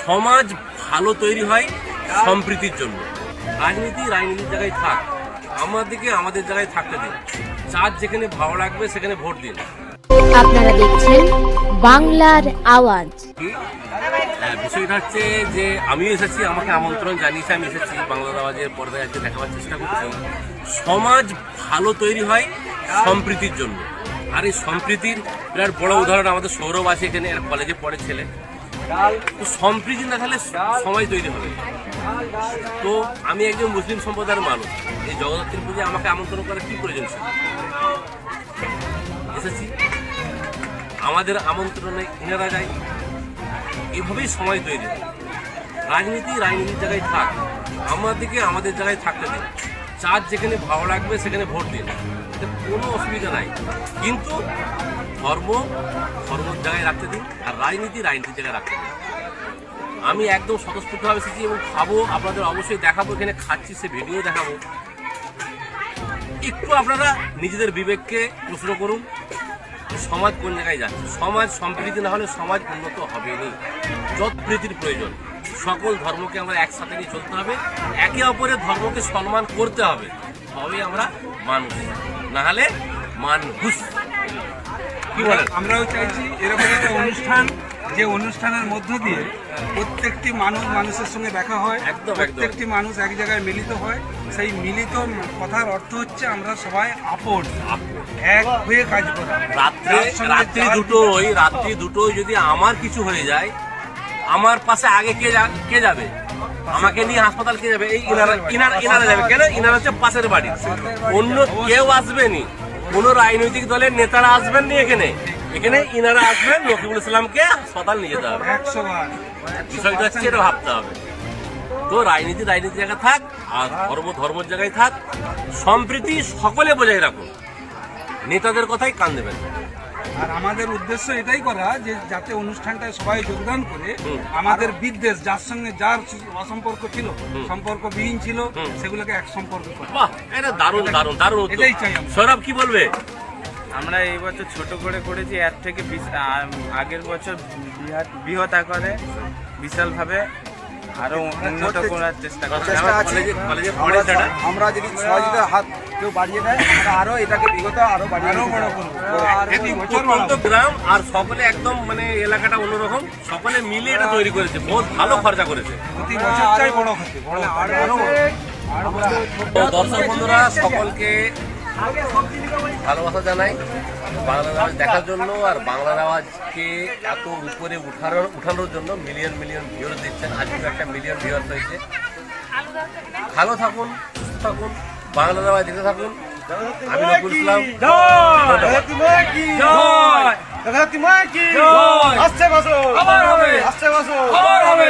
সমাজ ভালো তৈরি হয় সম্প্রীতির জন্য। রাজনীতি রাজনীতির জায়গায় থাক। আমাদেরকে আমাদের জায়গায় থাকতে দিন। যার যেখানে ভালো লাগবে সেখানে ভোট দিন। আপনারা দেখছেন বাংলার আওয়াজ। বিষয়টা হচ্ছে যে আমিও এসেছি আমাকে আমন্ত্রণ জানিয়েছে আমি এসেছি বাংলার আওয়াজের পর্দায় আজকে দেখাবার চেষ্টা করছি। সমাজ ভালো তৈরি হয় সম্প্রীতির জন্য। আর এই সম্প্রীতির বিরাট বড় উদাহরণ আমাদের সৌরভ আছে এখানে কলেজে পড়ে ছেলে। তো সম্প্রীতি না থাকলে সমাজ তৈরি হবে তো আমি একজন মুসলিম সম্প্রদায়ের মানুষ। এই জগদ্ধাত্রী পুজোয় আমাকে আমন্ত্রণ করার কি প্রয়োজন এসেছি। আমাদের আমন্ত্রণে ইনারা যায় এভাবেই সময় তৈরি হয়। রাজনীতি রাজনীতির জায়গায় থাক। আমাদেরকে আমাদের জায়গায় থাকতে দিন। যার যেখানে ভালো লাগবে সেখানে ভোট দিন। কোনো অসুবিধা নাই। কিন্তু ধর্ম ধর্মের জায়গায় রাখতে দিন আর রাজনীতি রাজনীতির জায়গায় রাখতে দিন। আমি একদম স্বতঃস্ফূর্তভাবে এসেছি এবং খাব, আপনাদের অবশ্যই দেখাবো, এখানে খাচ্ছি, সে ভিডিও দেখাবো। একটু আপনারা নিজেদের বিবেককে প্রশ্ন করুন সমাজ কোন জায়গায় যাচ্ছে? সমাজ সম্প্রীতি না হলে সমাজ উন্নত হবে নি যত প্রীতির প্রয়োজন, সকল ধর্মকে আমরা একসাথে নিয়ে চলতে হবে, একে অপরের ধর্মকে সম্মান করতে হবে। তবেই আমরা মানুষ, না হলে মানুষ। আমরাও চাইছি এরকম একটা অনুষ্ঠান যে অনুষ্ঠানের মধ্য দিয়ে প্রত্যেকটি মানুষ মানুষের সঙ্গে দেখা হয়। প্রত্যেকটি মানুষ এক জায়গায় মিলিত হয়। সেই মিলিত কথার অর্থ হচ্ছে আমরা সবাই আপন এক হয়ে কাজ করা। রাত্রে রাত্রি দুটোই রাত্রি দুটোই যদি আমার কিছু হয়ে যায় আমার পাশে আগে কে কে যাবে? আমাকে নিয়ে হাসপাতাল কে যাবে? এই ইনারা ইনারা ইনারা যাবে। কেন? ইনারা হচ্ছে পাশের বাড়ি। অন্য কেউ আসবে আসবেনি কোন রাজনৈতিক দলের নেতারা আসবেন নি এখানে। এখানে ইনারা আসবেন, রকিবুল ইসলামকে হাসপাতাল নিয়ে যেতে হবে। বিষয়টা হচ্ছে এটা ভাবতে হবে। তো রাজনীতি রাজনীতি জায়গায় থাক, আর ধর্ম ধর্মের জায়গায় থাক, সম্প্রীতি সকলে বজায় রাখুন। নেতাদের কথাই কান দেবেন। আর আমাদের উদ্দেশ্য এটাই করা যে যাতে অনুষ্ঠানটায় সবাই যোগদান করে আমাদের বিদ্বেষ যার সঙ্গে যার অসম্পর্ক ছিল সম্পর্কবিহীন ছিল সেগুলোকে এক সম্পর্ক করা। এটা দারুণ দারুণ দারুণ এটাই চাই। সৌরভ কি বলবে? আমরা এই বছর ছোট করে করেছি এর থেকে বিশ- আগের বছর বৃহৎ বৃহৎ আকারে বিশালভাবে আরও উন্নত করার চেষ্টা করছি আমার কলেজে কলেজে পড়ে আমরা যদি সহযোগিতার হাত কেউ বাড়িয়ে দেয় আরও এটাকে বিগত আরও বাড়িয়ে আরও বড় করব। প্রত্যন্ত গ্রাম আর সকলে একদম মানে এলাকাটা অন্যরকম। সকলে মিলে এটা তৈরি করেছে বহুত ভালো খরচা করেছে। প্রতি বছর চাই বড় বড় দর্শক বন্ধুরা সকলকে ভালোবাসা জানাই। বাংলার আওয়াজ দেখার জন্য আর বাংলার আওয়াজকে এত উপরে উঠানোর উঠানোর জন্য মিলিয়ন মিলিয়ন ভিউর দিচ্ছেন আজকে একটা মিলিয়ন ভিউর হয়েছে। ভালো থাকুন সুস্থ থাকুন বাংলার আওয়াজ দেখতে থাকুন। আমি নকুল ইসলাম। আসছে আবার হবে। আসছে আবার হবে।